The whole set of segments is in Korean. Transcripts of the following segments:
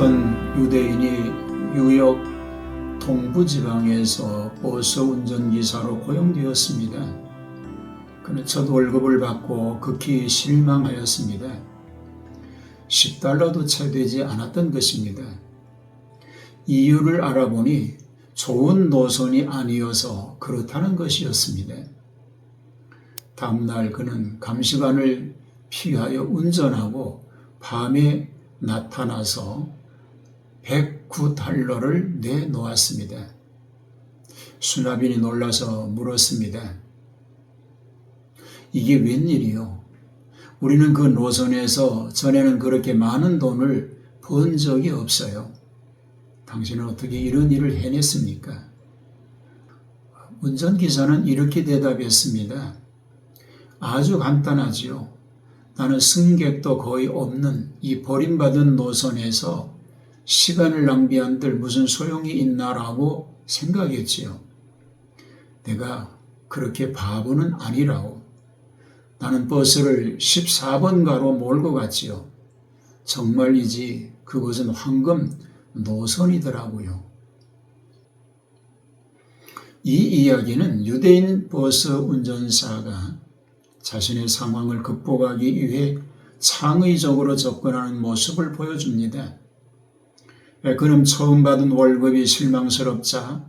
어떤 유대인이 뉴욕 동부 지방에서 버스 운전기사로 고용되었습니다. 그는 첫 월급을 받고 극히 실망하였습니다. 10달러도 채 되지 않았던 것입니다. 이유를 알아보니 좋은 노선이 아니어서 그렇다는 것이었습니다. 다음날 그는 감시관을 피하여 운전하고 밤에 나타나서 109달러를 내놓았습니다. 수납인이 놀라서 물었습니다. 이게 웬일이요? 우리는 그 노선에서 전에는 그렇게 많은 돈을 번 적이 없어요. 당신은 어떻게 이런 일을 해냈습니까? 운전기사는 이렇게 대답했습니다. 아주 간단하지요. 나는 승객도 거의 없는 이 버림받은 노선에서 시간을 낭비한들 무슨 소용이 있나라고 생각했지요. 내가 그렇게 바보는 아니라고. 나는 버스를 14번가로 몰고 갔지요. 정말이지 그것은 황금 노선이더라고요. 이 이야기는 유대인 버스 운전사가 자신의 상황을 극복하기 위해 창의적으로 접근하는 모습을 보여줍니다. 그는 처음 받은 월급이 실망스럽자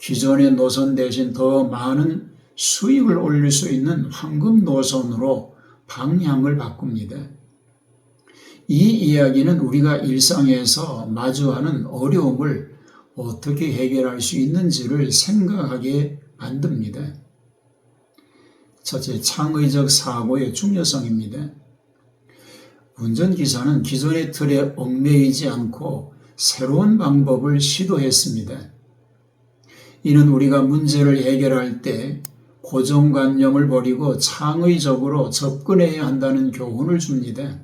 기존의 노선 대신 더 많은 수익을 올릴 수 있는 황금 노선으로 방향을 바꿉니다. 이 이야기는 우리가 일상에서 마주하는 어려움을 어떻게 해결할 수 있는지를 생각하게 만듭니다. 첫째, 창의적 사고의 중요성입니다. 운전기사는 기존의 틀에 얽매이지 않고 새로운 방법을 시도했습니다. 이는 우리가 문제를 해결할 때 고정관념을 버리고 창의적으로 접근해야 한다는 교훈을 줍니다.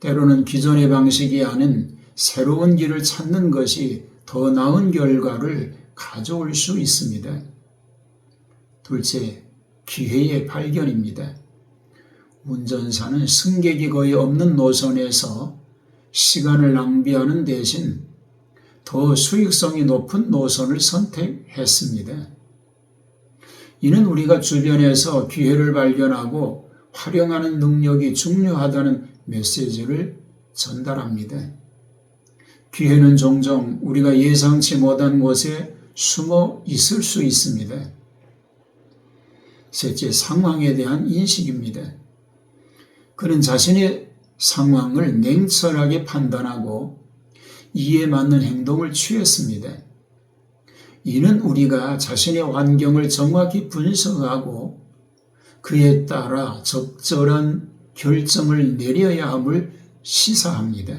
때로는 기존의 방식이 아닌 새로운 길을 찾는 것이 더 나은 결과를 가져올 수 있습니다. 둘째, 기회의 발견입니다. 운전사는 승객이 거의 없는 노선에서 시간을 낭비하는 대신 더 수익성이 높은 노선을 선택했습니다. 이는 우리가 주변에서 기회를 발견하고 활용하는 능력이 중요하다는 메시지를 전달합니다. 기회는 종종 우리가 예상치 못한 곳에 숨어 있을 수 있습니다. 셋째, 상황에 대한 인식입니다. 그는 자신의 상황을 냉철하게 판단하고 이에 맞는 행동을 취했습니다. 이는 우리가 자신의 환경을 정확히 분석하고 그에 따라 적절한 결정을 내려야 함을 시사합니다.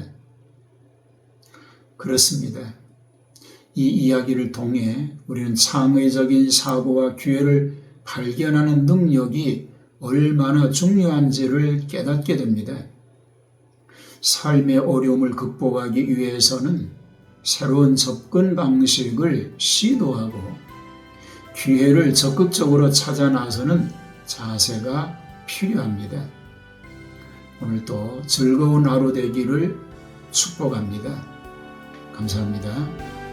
그렇습니다. 이 이야기를 통해 우리는 창의적인 사고와 기회를 발견하는 능력이 얼마나 중요한지를 깨닫게 됩니다. 삶의 어려움을 극복하기 위해서는 새로운 접근 방식을 시도하고 기회를 적극적으로 찾아 나서는 자세가 필요합니다. 오늘도 즐거운 하루 되기를 축복합니다. 감사합니다.